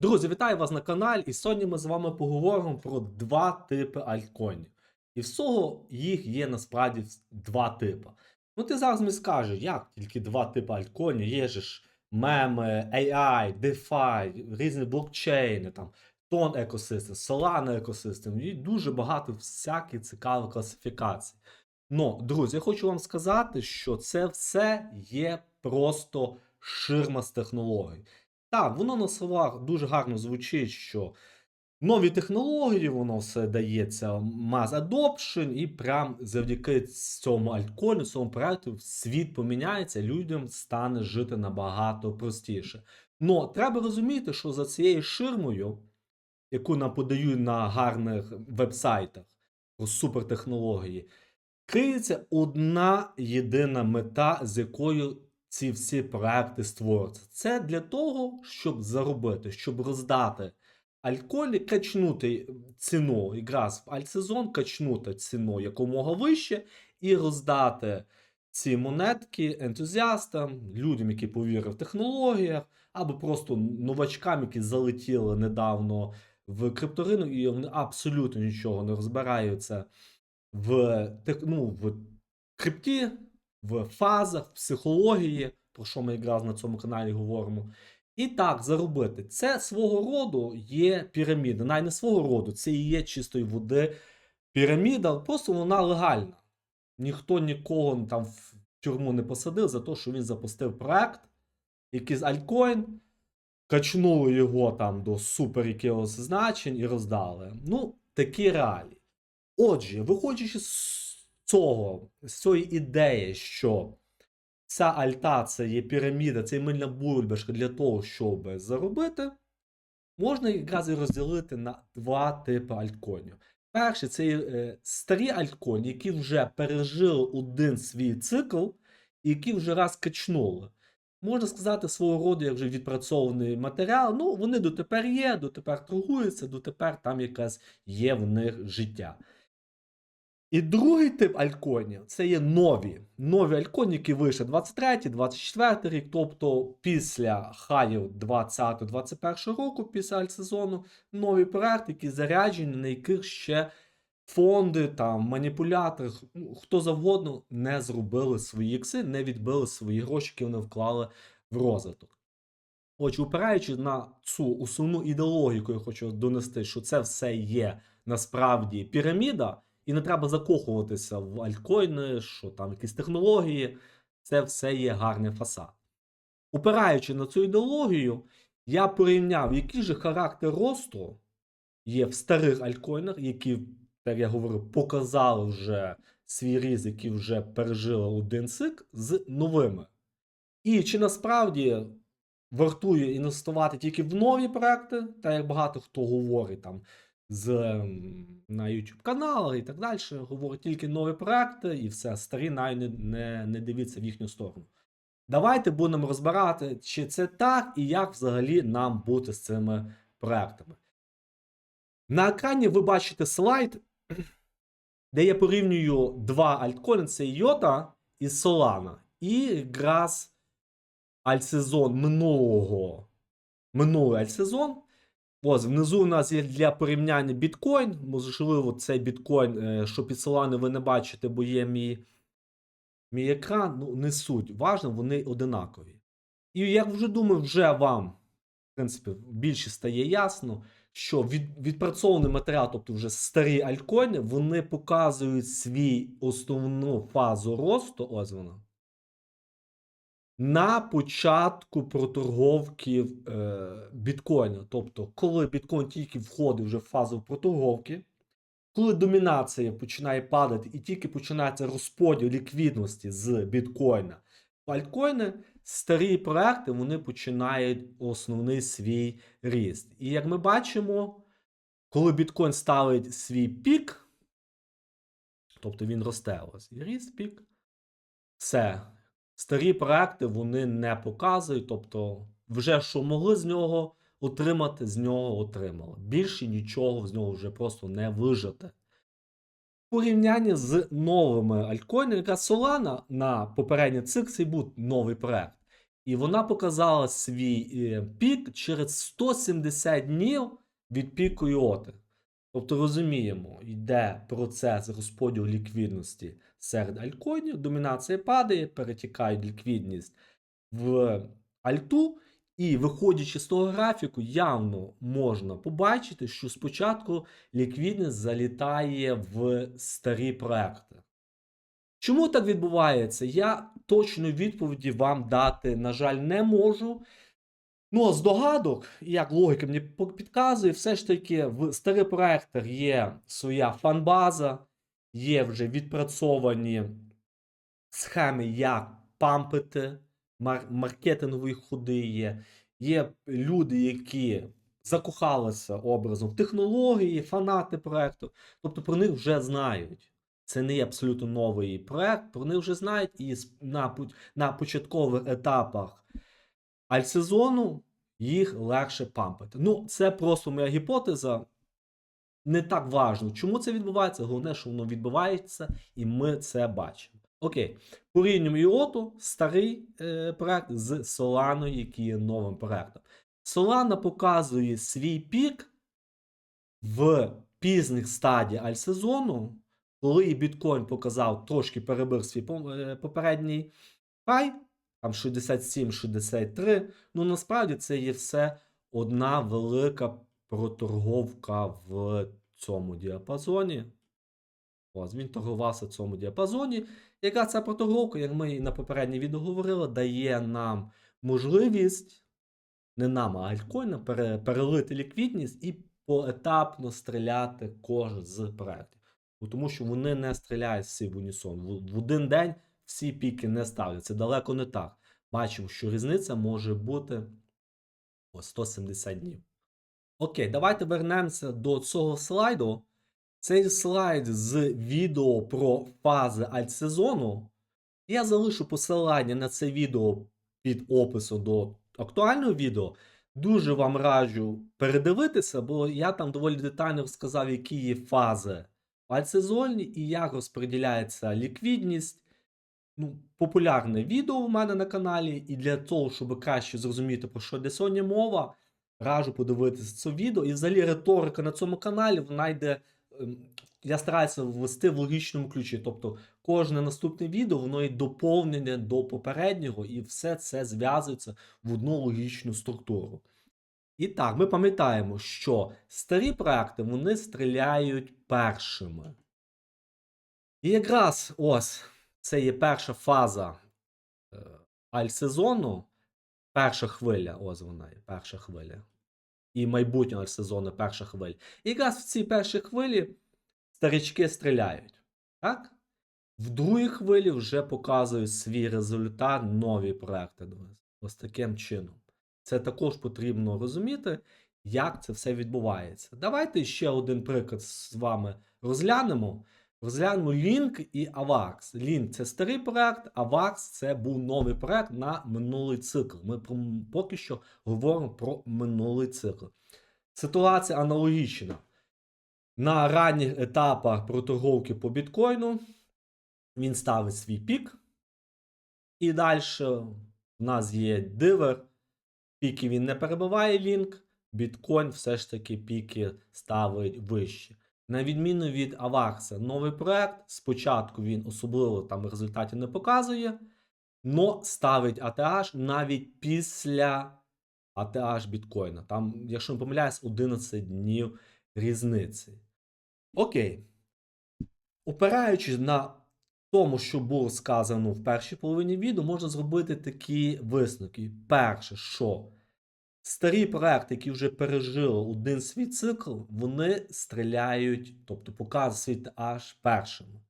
Друзі, вітаю вас на каналі. І сьогодні ми з вами поговоримо про два типи альткоїнів. І всього їх є насправді два типи. Ну, ти зараз мені скажеш, як тільки два типи альткоїнів, є ж меми, AI, DeFi, різні блокчейни, там, тон екосистем, Solana екосистем, і дуже багато всяких цікавих класифікацій. Ну, друзі, я хочу вам сказати, що це все є просто ширма з технологій. Так, воно на словах дуже гарно звучить, що нові технології, воно все дається mass adoption, і прям завдяки цьому альткоїну, цьому проекту світ поміняється, людям стане жити набагато простіше. Но треба розуміти, що за цією ширмою, яку нам подають на гарних вебсайтах про супертехнології, криється одна єдина мета, з якою ці всі проекти створюються. Це для того, щоб заробити, щоб роздати альткоїни, качнути ціну, якраз в альтсезон, качнути ціну якомога вище, і роздати ці монетки ентузіастам, людям, які повірили в технологіях, або просто новачкам, які залетіли недавно в крипторинок, і вони абсолютно нічого не розбираються в, ну, в крипті, в фазах, в психології, про що ми якраз на цьому каналі говоримо. І так, заробити. Це свого роду є піраміда. Навіть не свого роду, це і є чистої води піраміда, просто вона легальна. Ніхто нікого там в тюрму не посадив за те, що він запустив проект, якийсь альткоін, качнули його там до супер якихось значень і роздали. Ну, такі реалії. Отже, виходячи з цього, з цієї ідеї, що ця альта це є піраміда, це є мильна бульбашка для того, щоб заробити, можна якраз і розділити на два типи альткоїнів. Перший це е, старі альткоїни, які вже пережили один свій цикл, які вже раз качнули. Можна сказати, свого роду, як вже відпрацьований матеріал. Ну, вони дотепер є, дотепер торгуються, дотепер там якась є в них життя. І другий тип альткоїнів це є нові. Нові альткоїни, які вийшли 23, 24 рік, тобто після хаїв 20-21 року, після альтсезону, нові проекти, які заряджені, на яких ще фонди, там, маніпулятори, ну, хто завгодно не зробили свої ікси, не відбили свої гроші, які вони вклали в розвиток. Отже, опираючи на цю основну ідеологію, яку я хочу донести, що це все є насправді піраміда, і не треба закохуватися в альткоїни, що там якісь технології, це все є гарний фасад. Опираючи на цю ідеологію, я порівняв, який же характер росту є в старих альткоїнах, які, як я говорив, показали вже свій різ, які вже пережили один цикл, з новими. І чи насправді вартує інвестувати тільки в нові проекти, так як багато хто говорить там з, на YouTube каналах і так далі, говорить тільки нові проекти і все, старі навіть не, не, не дивіться в їхню сторону. Давайте будемо розбирати, чи це так і як взагалі нам бути з цими проектами. На екрані ви бачите слайд, де я порівнюю два альткоїни: це Йота і Solana. І якраз альтсезон минулого минулий альтсезон. Ось внизу у нас є для порівняння біткоін. Можливо, цей біткоін, е, що під ви не бачите, бо є мій, мій екран. Ну, не суть. Важно, вони одинакові. І як вже думаю, вже вам, в принципі, більше стає ясно, що від, відпрацьований матеріал, тобто вже старі альткоїни, вони показують свій основну фазу росту. Ось вона. На початку проторговки е, біткоїна. Тобто, коли біткоін тільки входить вже в фазу проторговки, коли домінація починає падати і тільки починається розподіл ліквідності з біткоїна в альткоїни, старі проекти вони починають основний свій ріст. І як ми бачимо, коли біткоін ставить свій пік, тобто він росте ось, і ріст пік, все. Старі проекти вони не показують, тобто, вже що могли з нього отримати, з нього отримали. Більше нічого з нього вже просто не вижити. В порівнянні з новими альткоїнами, яка Solana на попередній цикл був новий проект. І вона показала свій е, пік через 170 днів від піку іоти. Тобто розуміємо, йде процес розподілу ліквідності серед альткоїнів, домінація падає, перетікає ліквідність в альту, і виходячи з того графіку, явно можна побачити, що спочатку ліквідність залітає в старі проекти. Чому так відбувається? Я точної відповіді вам дати, на жаль, не можу. Ну, а з догадок, як логіка мені підказує, все ж таки в старих проектах є своя фанбаза, є вже відпрацьовані схеми, як пампити, мар- маркетингові ходи є. Є люди, які закохалися образом в технології, фанати проекту. Тобто про них вже знають. Це не є абсолютно новий проект, про них вже знають, і на, на початкових етапах альтсезону їх легше пампити. Ну, це просто моя гіпотеза. Не так важно, чому це відбувається. Головне, що воно відбувається, і ми це бачимо. Окей, порівнюємо іоту, старий е, проект з Solano, який є новим проектом. Solana показує свій пік в пізних стадіях альтсезону, коли і біткоін показав трошки перебив свій е, попередній хай, там 67-63. Ну насправді це є все одна велика проторговка в цьому діапазоні. Ось він торгувався в цьому діапазоні. Яка ця проторговка, як ми і на попереднє відео говорили, дає нам можливість, не нам, а альткоїнам, перелити ліквідність і поетапно стріляти кожен з проєктів. Тому що вони не стріляють всі в унісон. В один день всі піки не ставлять. Це далеко не так. Бачимо, що різниця може бути о 170 днів. Окей, давайте вернемося до цього слайду. Цей слайд з відео про фази альтсезону. Я залишу посилання на це відео під описом до актуального відео. Дуже вам раджу передивитися, бо я там доволі детально розказав, які є фази в альтсезоні і як розподіляється ліквідність. Ну, популярне відео в мене на каналі, і для того, щоб краще зрозуміти, про що йде сьогодні мова, раджу подивитися це відео. І взагалі риторика на цьому каналі вона йде. ем, Я стараюся ввести в логічному ключі. Тобто кожне наступне відео воно є доповнене до попереднього, і все це зв'язується в одну логічну структуру. І так, ми пам'ятаємо, що старі проекти вони стріляють першими. І якраз ось це є перша фаза е, альтсезону, перша хвиля, ось вона є, перша хвиля. І майбутнього альтсезону перша хвиля. І якраз в цій першій хвилі старички стріляють. Так? В другій хвилі вже показують свій результат нові проекти. Ось таким чином. Це також потрібно розуміти, як це все відбувається. Давайте ще один приклад з вами розглянемо. Розглянемо Link і AVAX. Link це старий проект, AVAX це був новий проект на минулий цикл. Ми поки що говоримо про минулий цикл. Ситуація аналогічна. На ранніх етапах проторговки по біткоїну він ставить свій пік. І далі в нас є дивер. Піки він не перебиває лінк. Біткоін все ж таки піки ставить вище. На відміну від Авакса, новий проект. Спочатку він особливо там результатів не показує, но ставить ATH навіть після ATH біткоїна. Там, якщо не помиляюсь, 11 днів різниці. Окей. Опираючись на тому, що було сказано в першій половині відео, можна зробити такі висновки. Перше, що старі проекти, які вже пережили один свій цикл, вони стріляють, тобто показують аж першими.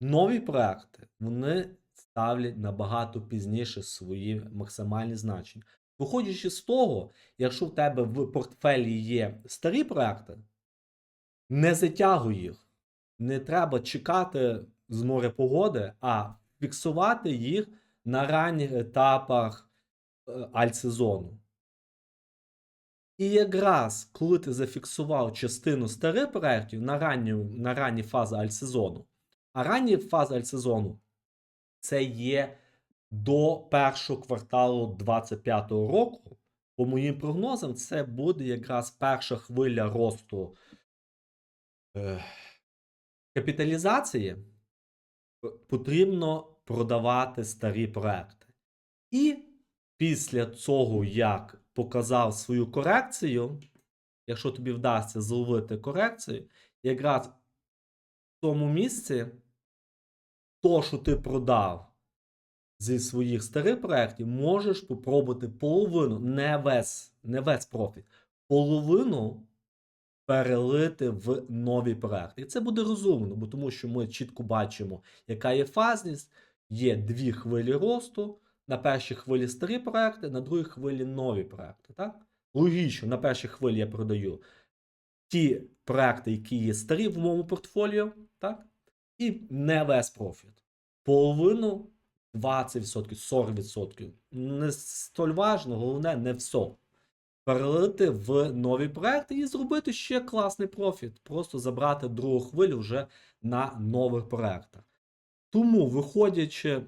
Нові проекти вони ставлять набагато пізніше свої максимальні значення. Виходячи з того, якщо в тебе в портфелі є старі проекти, не затягуй їх. Не треба чекати з моря погоди, а фіксувати їх на ранніх етапах е, альтсезону. І якраз коли ти зафіксував частину старих проєктів на ранні, на ранні фази альтсезону, а ранні фази альтсезону це є до першого кварталу 2025 року, по моїм прогнозам, це буде якраз перша хвиля росту е, капіталізації. Потрібно продавати старі проекти. І після цього, як показав свою корекцію, якщо тобі вдасться зловити корекцію, якраз в тому місці, то, що ти продав зі своїх старих проєктів, можеш попробувати половину, не весь, не весь профіт, половину перелити в нові проекти. І це буде розумно, бо тому що ми чітко бачимо, яка є фазність, є дві хвилі росту. На першій хвилі старі проекти, на другій хвилі нові проекти. Так? Логічно, на першій хвилі я продаю ті проекти, які є старі в моєму портфоліо, так? і не весь профіт. Половину 20%, 40%. Не столь важно, головне, не все. Перелити в нові проекти і зробити ще класний профіт. Просто забрати другу хвилю вже на нових проектах. Тому, виходячи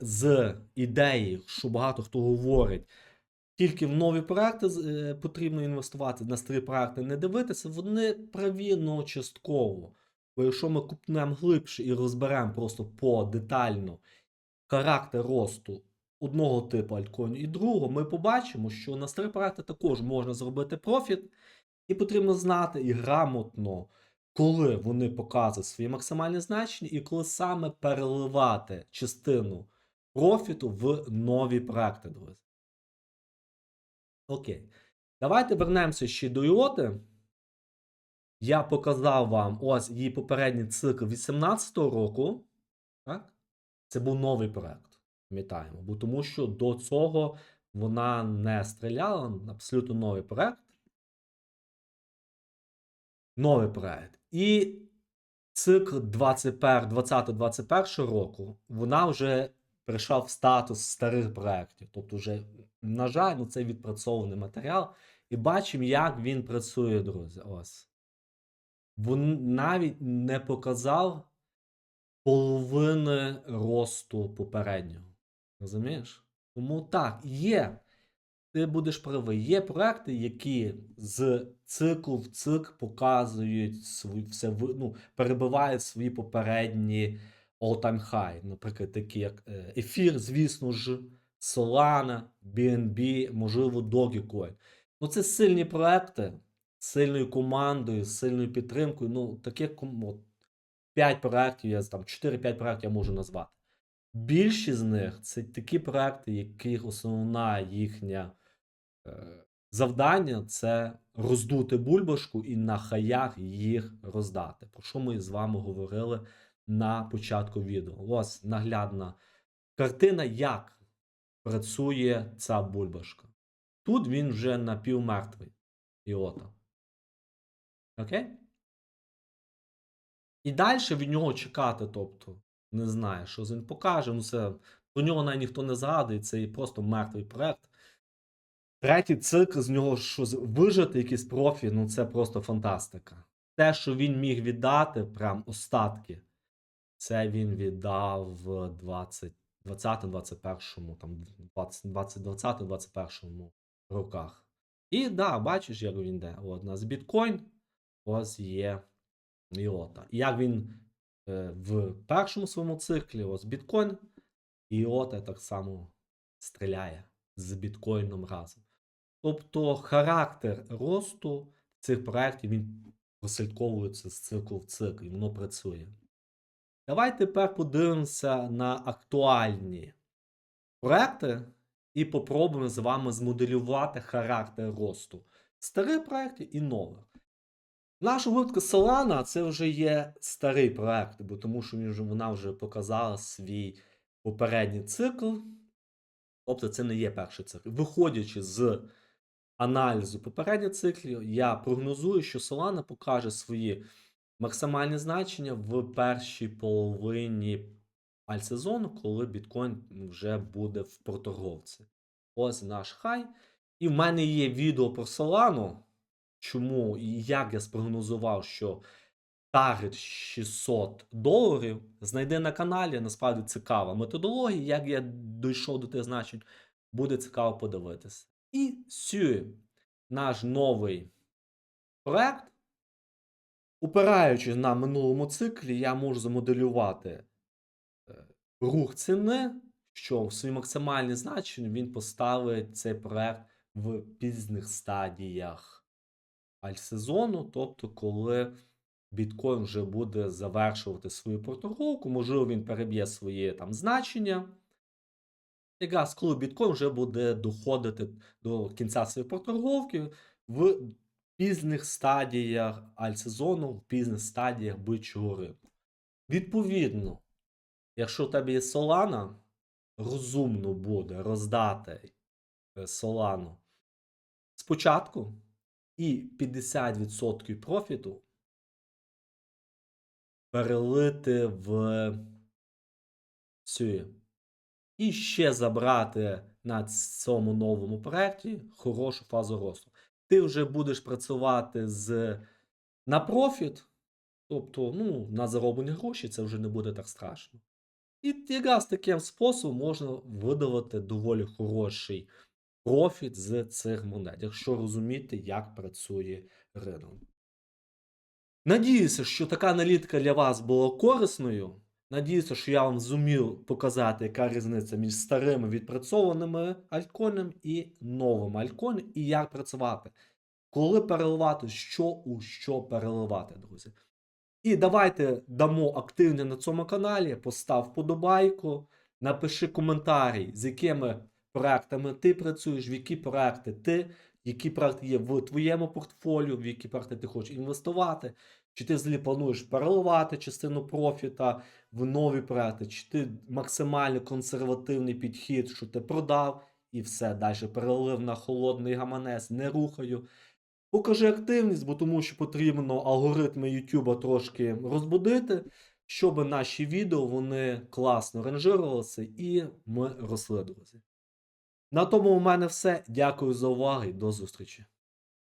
з ідеї, що багато хто говорить, тільки в нові проекти е, потрібно інвестувати, на старі проекти не дивитися, вони праві, ну, частково. Бо якщо ми купнемо глибше і розберемо просто по детально характер росту одного типу альткоїну і другого, ми побачимо, що на старі проекти також можна зробити профіт, і потрібно знати і грамотно, коли вони показують свої максимальні значення, і коли саме переливати частину профіту в нові проекти, друзі. Окей. Давайте вернемося ще до іоти. Я показав вам ось її попередній цикл 18-го року. Так? Це був новий проект. Пам'ятаємо. Бо тому що до цього вона не стріляла. Абсолютно новий проект. Новий проект. І цикл 20-21 року вона вже прийшла в статус старих проєктів. Тобто, вже, на жаль, ну, це відпрацьований матеріал. І бачимо, як він працює, друзі. Ось. Він навіть не показав половини росту попереднього. Розумієш? Тому так, є. Ти будеш правий. Є проекти, які з циклу в цикл показують свої, все, ну, перебивають свої попередні all-time high. Наприклад, такі як е, Ефір, звісно ж, Solana, BNB, можливо, Dogecoin. Ну, це сильні проекти сильною командою, з сильною підтримкою. Ну, таких от, 5 проєктів, я там 4-5 проєктів я можу назвати. Більшість з них це такі проекти, яких основна їхня е, завдання це роздути бульбашку і на хаях їх роздати. Про що ми з вами говорили на початку відео. Ось наглядна картина, як працює ця бульбашка. Тут він вже напівмертвий. Іота. Окей? І далі від нього чекати, тобто, не знаю, що він покаже. Ну, це про нього навіть ніхто не згадує, це просто мертвий проект. Третій цикл з нього що з- вижити якийсь профі, ну це просто фантастика. Те, що він міг віддати, прям остатки, це він віддав в 20, 20-21, там 20-21 роках. І да, бачиш, як він йде. От у нас біткоін, ось є іота. Як він е, в першому своєму циклі, ось біткоін, іота так само стріляє з біткоїном разом. Тобто характер росту цих проєктів він прослідковується з циклу в цикл, і воно працює. Давайте тепер подивимося на актуальні проекти і попробуємо з вами змоделювати характер росту старих проєктів і нових. Нашому випадку Solana це вже є старий проект, бо тому що він вже, вона вже показала свій попередній цикл. Тобто це не є перший цикл. Виходячи з аналізу попередніх циклів, я прогнозую, що Solana покаже свої максимальні значення в першій половині альтсезону, коли біткоін вже буде в проторговці. Ось наш хай. І в мене є відео про Solana, чому і як я спрогнозував, що таргет 600 доларів, знайди на каналі. Насправді цікава методологія. Як я дійшов до тих значень, буде цікаво подивитися. І сює наш новий проект. Упираючись на минулому циклі, я можу замоделювати е, рух ціни, що в своїй максимальній значенні він поставить цей проект в пізніх стадіях альтсезону, тобто коли біткоін вже буде завершувати свою проторговку, можливо, він переб'є своє там значення. Якраз коли біткоін вже буде доходити до кінця своєї проторговки в пізних стадіях альтсезону, в пізних стадіях бичого ринку. Відповідно, якщо у тебе є Solana, розумно буде роздати е, Solana спочатку і 50% профіту перелити в цю. І ще забрати на цьому новому проєкті хорошу фазу росту. Ти вже будеш працювати з на профіт, тобто ну, на зароблені гроші, це вже не буде так страшно. І якраз таким способом можна видавати доволі хороший профіт з цих монет, якщо розуміти, як працює ринок. Надіюся, що така аналітика для вас була корисною. Надіюся, що я вам зумів показати, яка різниця між старими відпрацьованими альткоїнами і новими альткоїнами, і як працювати. Коли переливати, що у що переливати, друзі. І давайте дамо активні на цьому каналі. Постав вподобайку, напиши коментарі, з якими проектами ти працюєш, в які проекти ти, які проекти є в твоєму портфоліо, в які проекти ти хочеш інвестувати, чи ти взагалі плануєш переливати частину профіта в нові проекти, чи ти максимально консервативний підхід, що ти продав і все далі перелив на холодний гаманець, не рухаю. Покажи активність, бо тому що потрібно алгоритми YouTube трошки розбудити, щоб наші відео вони класно ранжирувалися і ми росли, друзі. На тому у мене все. Дякую за увагу і до зустрічі.